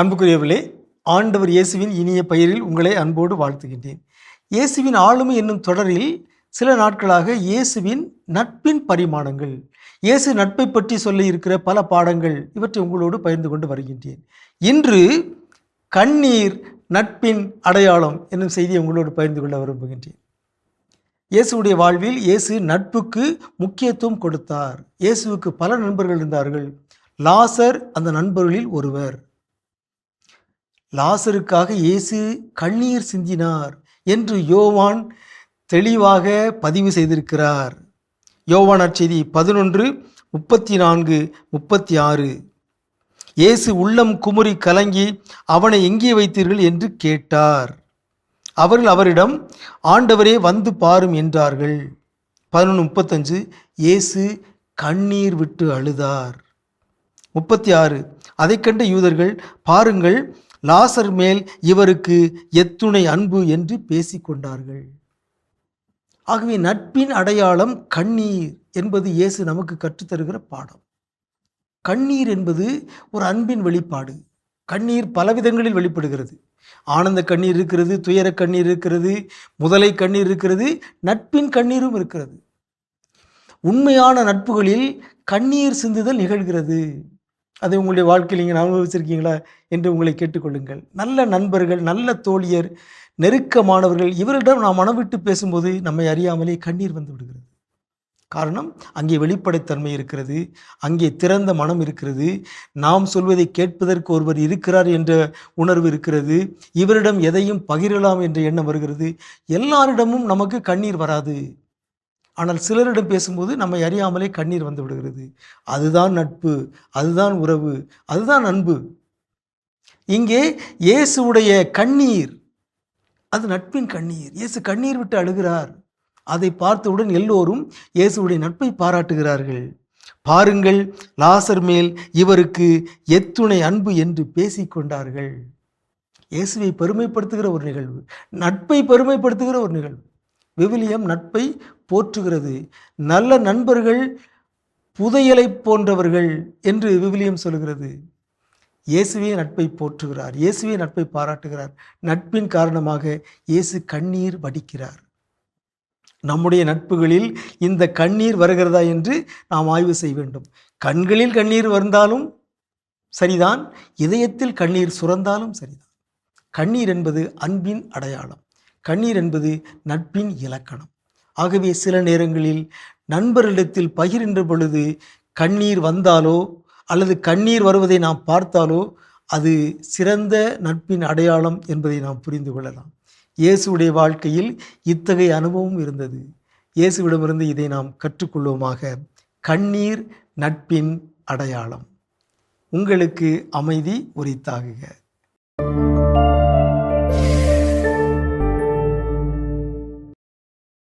அன்புக்குரியவர்களே ஆண்டவர் இயேசுவின் இனிய பெயரில் உங்களை அன்போடு வாழ்த்துகின்றேன். இயேசுவின் ஆளுமை என்னும் தொடரில் சில நாட்களாக இயேசுவின் நட்பின் பரிமாணங்கள் இயேசு நட்பை பற்றி சொல்லி இருக்கிற பல பாடங்கள் இவற்றை உங்களோடு பகிர்ந்து கொண்டு வருகின்றேன். இன்று கண்ணீர் நட்பின் அடையாளம் என்னும் செய்தியை உங்களோடு பகிர்ந்து கொள்ள விரும்புகின்றேன். இயேசுவுடைய வாழ்வில் இயேசு நட்புக்கு முக்கியத்துவம் கொடுத்தார். இயேசுவுக்கு பல நண்பர்கள் இருந்தார்கள். லாசர் அந்த நண்பர்களில் ஒருவர். லாசருக்காக இயேசு கண்ணீர் சிந்தினார் என்று யோவான் தெளிவாக பதிவு செய்திருக்கிறார். யோவான் செய்தி பதினொன்று முப்பத்தி நான்கு முப்பத்தி ஆறு இயேசு உள்ளம் குமுறி கலங்கி அவனை எங்கே வைத்தீர்கள்? என்று கேட்டார். அவர்கள் அவரிடம் ஆண்டவரே வந்து பாரும் என்றார்கள். பதினொன்று முப்பத்தஞ்சு இயேசு கண்ணீர் விட்டு அழுதார். முப்பத்தி ஆறு அதை கண்ட யூதர்கள் பாருங்கள் லாசர் மேல் இவருக்கு எத்துணை அன்பு என்று பேசிக்கொண்டார்கள். ஆகவே நட்பின் அடையாளம் கண்ணீர் என்பது இயேசு நமக்கு கற்றுத்தருகிற பாடம். கண்ணீர் என்பது ஒரு அன்பின் வெளிப்பாடு. கண்ணீர் பலவிதங்களில் வெளிப்படுகிறது. ஆனந்த கண்ணீர் இருக்கிறது துயர கண்ணீர் இருக்கிறது முதலை கண்ணீர் இருக்கிறது நட்பின் கண்ணீரும் இருக்கிறது. உண்மையான நட்புகளில் கண்ணீர் சிந்துதல் நிகழ்கிறது. அதை உங்களுடைய வாழ்க்கையில் நீங்கள் அனுபவிச்சிருக்கீங்களா என்று உங்களை கேட்டுக்கொள்ளுங்கள். நல்ல நண்பர்கள் நல்ல தோழியர் நெருக்கமானவர்கள் இவரிடம் நாம் மனம் விட்டு பேசும்போது நம்மை அறியாமலே கண்ணீர் வந்து விடுகிறது. காரணம் அங்கே வெளிப்படைத்தன்மை இருக்கிறது அங்கே திறந்த மனம் இருக்கிறது நாம் சொல்வதை கேட்பதற்கு ஒருவர் இருக்கிறார் என்ற உணர்வு இருக்கிறது இவரிடம் எதையும் பகிரலாம் என்ற எண்ணம் வருகிறது. எல்லாரிடமும் நமக்கு கண்ணீர் வராது. ஆனால் சிலரிடம் பேசும்போது நம்மை அறியாமலே கண்ணீர் வந்து விடுகிறது. அதுதான் நட்பு அதுதான் உறவு அதுதான் அன்பு. இங்கே இயேசுவுடைய கண்ணீர் அது நட்பின் கண்ணீர். இயேசு கண்ணீர் விட்டு அழுகிறார். அதை பார்த்தவுடன் எல்லோரும் இயேசுடைய நட்பை பாராட்டுகிறார்கள். பாருங்கள் லாசர் மேல் இவருக்கு எத்துணை அன்பு என்று பேசிக்கொண்டார்கள். இயேசுவை பெருமைப்படுத்துகிற ஒரு நிகழ்வு நட்பை பெருமைப்படுத்துகிற ஒரு நிகழ்வு. விவிலியம் நட்பை போற்றுகிறது. நல்ல நண்பர்கள் புதையலை போன்றவர்கள் என்று விவிலியம் சொல்கிறது இயேசுவே நட்பை போற்றுகிறார். இயேசுவே நட்பை பாராட்டுகிறார். நட்பின் காரணமாக இயேசு கண்ணீர் வடிக்கிறார். நம்முடைய நட்புகளில் இந்த கண்ணீர் வருகிறதா என்று நாம் ஆய்வு செய்ய வேண்டும். கண்களில் கண்ணீர் வந்தாலும் சரிதான். இதயத்தில் கண்ணீர் சுரந்தாலும் சரிதான். கண்ணீர் என்பது அன்பின் அடையாளம். கண்ணீர் என்பது நட்பின் இலக்கணம். ஆகவே சில நேரங்களில் நண்பர்களிடத்தில் பகிர்கின்ற பொழுது கண்ணீர் வந்தாலோ அல்லது கண்ணீர் வருவதை நாம் பார்த்தாலோ அது சிறந்த நட்பின் அடையாளம் என்பதை நாம் புரிந்து கொள்ளலாம். இயேசுடைய வாழ்க்கையில் இத்தகைய அனுபவம் இருந்தது. இயேசுவிடமிருந்து இதை நாம் கற்றுக்கொள்வோமாக. கண்ணீர் நட்பின் அடையாளம். உங்களுக்கு அமைதி உரித்தாகுக.